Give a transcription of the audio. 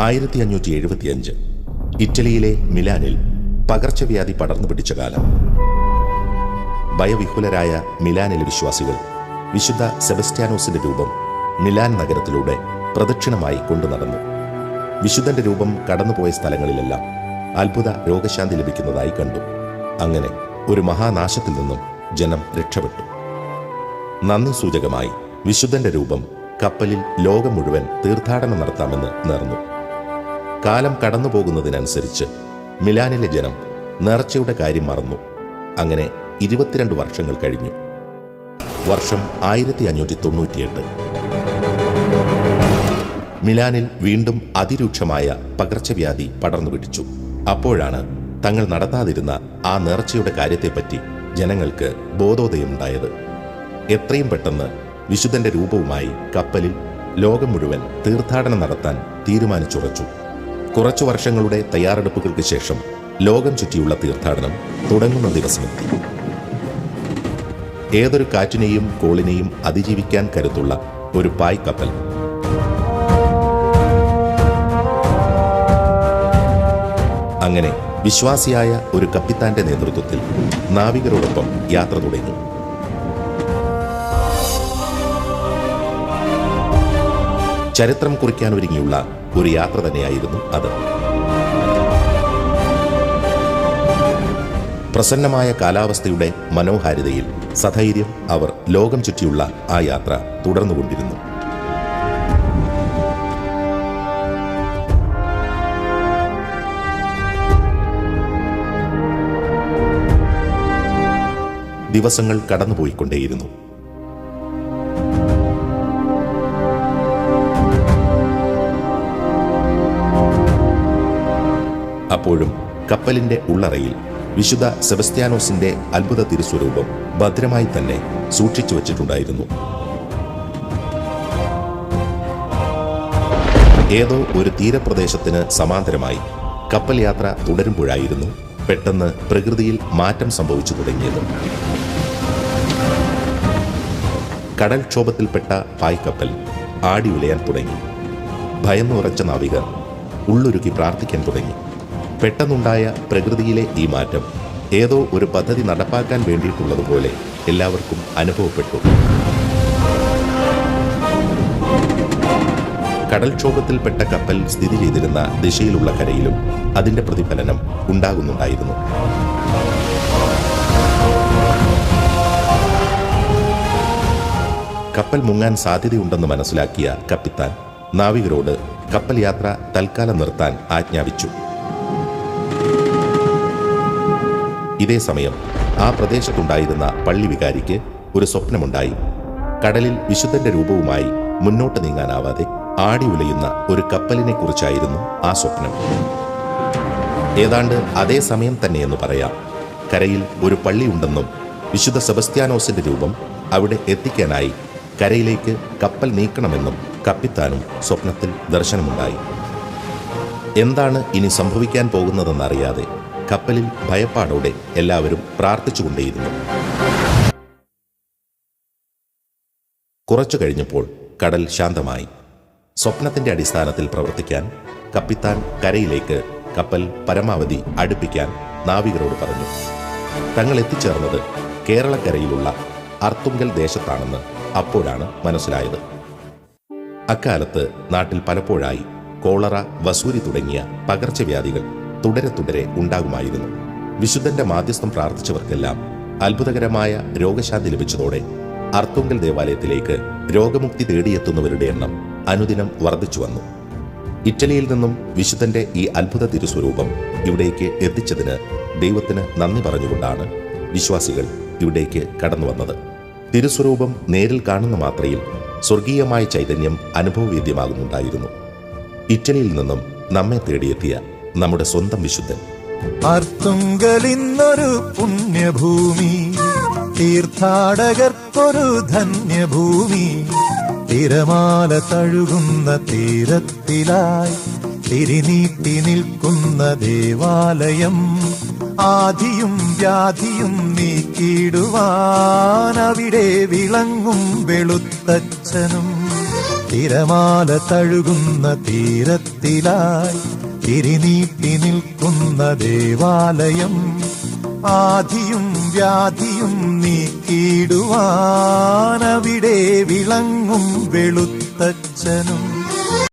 ആയിരത്തി അഞ്ഞൂറ്റി എഴുപത്തിയഞ്ച് ഇറ്റലിയിലെ മിലാനിൽ പകർച്ചവ്യാധി പടർന്നു പിടിച്ച കാലം. ഭയവിഹുലരായ മിലാനിലെ വിശ്വാസികൾ വിശുദ്ധ സെബസ്റ്റ്യാനോസിന്റെ രൂപം മിലാൻ നഗരത്തിലൂടെ പ്രദക്ഷിണമായി കൊണ്ടു നടന്നു വിശുദ്ധന്റെ രൂപം കടന്നുപോയ സ്ഥലങ്ങളിലെല്ലാം അത്ഭുത രോഗശാന്തി ലഭിക്കുന്നതായി കണ്ടു. അങ്ങനെ ഒരു മഹാനാശത്തിൽ നിന്നും ജനം രക്ഷപ്പെട്ടു. നന്ദി സൂചകമായി വിശുദ്ധന്റെ രൂപം കപ്പലിൽ ലോകം മുഴുവൻ തീർത്ഥാടനം നടത്താമെന്ന് നേർന്നു. കാലം കടന്നു പോകുന്നതിനനുസരിച്ച് മിലാനിലെ ജനം നേർച്ചയുടെ കാര്യം മറന്നു. അങ്ങനെ ഇരുപത്തിരണ്ട് വർഷങ്ങൾ കഴിഞ്ഞു. വർഷം ആയിരത്തി അഞ്ഞൂറ്റി തൊണ്ണൂറ്റിയെട്ട് മിലാനിൽ വീണ്ടും അതിരൂക്ഷമായ പകർച്ചവ്യാധി പടർന്നു പിടിച്ചു അപ്പോഴാണ് തങ്ങൾ നടത്താതിരുന്ന ആ നേർച്ചയുടെ കാര്യത്തെപ്പറ്റി ജനങ്ങൾക്ക് ബോധോദയമുണ്ടായത്. എത്രയും പെട്ടെന്ന് വിശുദ്ധന്റെ രൂപവുമായി കപ്പലിൽ ലോകം മുഴുവൻ തീർത്ഥാടനം നടത്താൻ തീരുമാനിച്ചുറച്ചു. കുറച്ചു വർഷങ്ങളുടെ തയ്യാറെടുപ്പുകൾക്ക് ശേഷം ലോകം ചുറ്റിയുള്ള തീർത്ഥാടനം തുടങ്ങുന്ന ദിവസമെത്തി ഏതൊരു കാറ്റിനെയും കോളിനെയും അതിജീവിക്കാൻ കരുത്തുള്ള ഒരു പായ് കപ്പൽ. അങ്ങനെ വിശ്വാസിയായ ഒരു കപ്പിത്താന്റെ നേതൃത്വത്തിൽ നാവികരോടൊപ്പം യാത്ര തുടങ്ങി. ചരിത്രം കുറിക്കാനൊരുങ്ങിയുള്ള ഒരു യാത്ര തന്നെയായിരുന്നു അത്. പ്രസന്നമായ കാലാവസ്ഥയുടെ മനോഹാരിതയിൽ സധൈര്യം അവർ ലോകം ചുറ്റിയുള്ള ആ യാത്ര തുടർന്നുകൊണ്ടിരുന്നു. ദിവസങ്ങൾ കടന്നുപോയിക്കൊണ്ടേയിരുന്നു. അപ്പോഴും കപ്പലിന്റെ ഉള്ളറയിൽ വിശുദ്ധ സെബസ്ത്യാനോസിന്റെ അത്ഭുത തിരുസ്വരൂപം ഭദ്രമായി തന്നെ സൂക്ഷിച്ചു വച്ചിട്ടുണ്ടായിരുന്നു. ഏതോ ഒരു തീരപ്രദേശത്തിന് സമാന്തരമായി കപ്പൽ യാത്ര തുടരുമ്പോഴായിരുന്നു പെട്ടെന്ന് പ്രകൃതിയിൽ മാറ്റം സംഭവിച്ചു തുടങ്ങിയത്. കടൽക്ഷോഭത്തിൽപ്പെട്ട പായ്ക്കപ്പൽ ആടി ഉലയാൻ തുടങ്ങി. ഭയന്നുറച്ച നാവികർ ഉള്ളൊരുക്കി പ്രാർത്ഥിക്കാൻ തുടങ്ങി. പെട്ടെന്നുണ്ടായ പ്രകൃതിയിലെ ഈ മാറ്റം ഏതോ ഒരു പദ്ധതി നടപ്പാക്കാൻ വേണ്ടിയിട്ടുള്ളതുപോലെ എല്ലാവർക്കും അനുഭവപ്പെട്ടു. കടൽക്ഷോഭത്തിൽപ്പെട്ട കപ്പൽ സ്ഥിതി ചെയ്തിരുന്ന ദിശയിലുള്ള കരയിലും അതിന്റെ പ്രതിഫലനം ഉണ്ടാകുന്നുണ്ടായിരുന്നു. കപ്പൽ മുങ്ങാൻ സാധ്യതയുണ്ടെന്ന് മനസ്സിലാക്കിയ കപ്പിത്താൻ നാവികരോട് കപ്പൽ യാത്ര തൽക്കാലം നിർത്താൻ ആജ്ഞാപിച്ചു. ഇതേ സമയം ആ പ്രദേശത്തുണ്ടായിരുന്ന പള്ളി വികാരിക്ക് ഒരു സ്വപ്നമുണ്ടായി. കടലിൽ വിശുദ്ധന്റെ രൂപവുമായി മുന്നോട്ട് നീങ്ങാനാവാതെ ആടി ഉലയുന്ന ഒരു കപ്പലിനെ കുറിച്ചായിരുന്നു ആ സ്വപ്നം. ഏതാണ്ട് അതേ സമയം തന്നെയെന്ന് പറയാം. കരയിൽ ഒരു പള്ളി ഉണ്ടെന്നും വിശുദ്ധ സെബസ്ത്യാനോസിന്റെ രൂപം അവിടെ എത്തിക്കാനായി കരയിലേക്ക് കപ്പൽ നീക്കണമെന്നും കപ്പിത്താനും സ്വപ്നത്തിൽ ദർശനമുണ്ടായി. എന്താണ് ഇനി സംഭവിക്കാൻ പോകുന്നതെന്നറിയാതെ കപ്പലിൽ ഭയപ്പാടോടെ എല്ലാവരും പ്രാർത്ഥിച്ചുകൊണ്ടേയിരുന്നു. കുറച്ചു കഴിഞ്ഞപ്പോൾ കടൽ ശാന്തമായി. സ്വപ്നത്തിന്റെ അടിസ്ഥാനത്തിൽ പ്രവർത്തിക്കാൻ കപ്പിത്താൻ കരയിലേക്ക് കപ്പൽ പരമാവധി അടുപ്പിക്കാൻ നാവികരോട് പറഞ്ഞു. തങ്ങൾ എത്തിച്ചേർന്നത് കേരളക്കരയിലുള്ള അർത്തുങ്കൽ ദേശത്താണെന്ന് അപ്പോഴാണ് മനസ്സിലായത്. അക്കാലത്ത് നാട്ടിൽ പലപ്പോഴായി കോളറ വസൂരി തുടങ്ങിയ പകർച്ചവ്യാധികൾ തുടരെ തുടരെ ഉണ്ടാകുമായിരുന്നു. വിശുദ്ധന്റെ മാധ്യസ്ഥം പ്രാർത്ഥിച്ചവർക്കെല്ലാം അത്ഭുതകരമായ രോഗശാന്തി ലഭിച്ചതോടെ അർത്തുങ്കൽ ദേവാലയത്തിലേക്ക് രോഗമുക്തി തേടിയെത്തുന്നവരുടെ എണ്ണം അനുദിനം വർദ്ധിച്ചു വന്നു. ഇറ്റലിയിൽ നിന്നും വിശുദ്ധന്റെ ഈ അത്ഭുത തിരുസ്വരൂപം ഇവിടേക്ക് എത്തിച്ചതിന് ദൈവത്തിന് നന്ദി പറഞ്ഞുകൊണ്ടാണ് വിശ്വാസികൾ ഇവിടേക്ക് കടന്നു വന്നത്. തിരുസ്വരൂപം നേരിൽ കാണുന്ന മാത്രയിൽ സ്വർഗീയമായ ചൈതന്യം അനുഭവവേദ്യമാകുന്നുണ്ടായിരുന്നു. ഇറ്റലിയിൽ നിന്നും നമ്മെ തേടിയെത്തിയ നമ്മുടെ സ്വന്തം വിശുദ്ധൻ. ഒരു പുണ്യഭൂമി തീർത്ഥാടകർക്കൊരു ധന്യഭൂമി തിരമാല തഴുകുന്ന തീരത്തിലായി തിരിനീട്ടി നിൽക്കുന്ന ദേവാലയം ആദിയും വ്യാധിയും നീക്കിയിടുവാൻ അവിടെ വിളങ്ങും വെളുത്തച്ഛനും. തിരമാല തഴുകുന്ന തീരത്തിലായി തിരിനീട്ടി നിൽക്കുന്ന ദേവാലയം ആധിയും വ്യാധിയും നീക്കിയിടുവാനവിടെ വിളങ്ങും വെളുത്തച്ഛനും.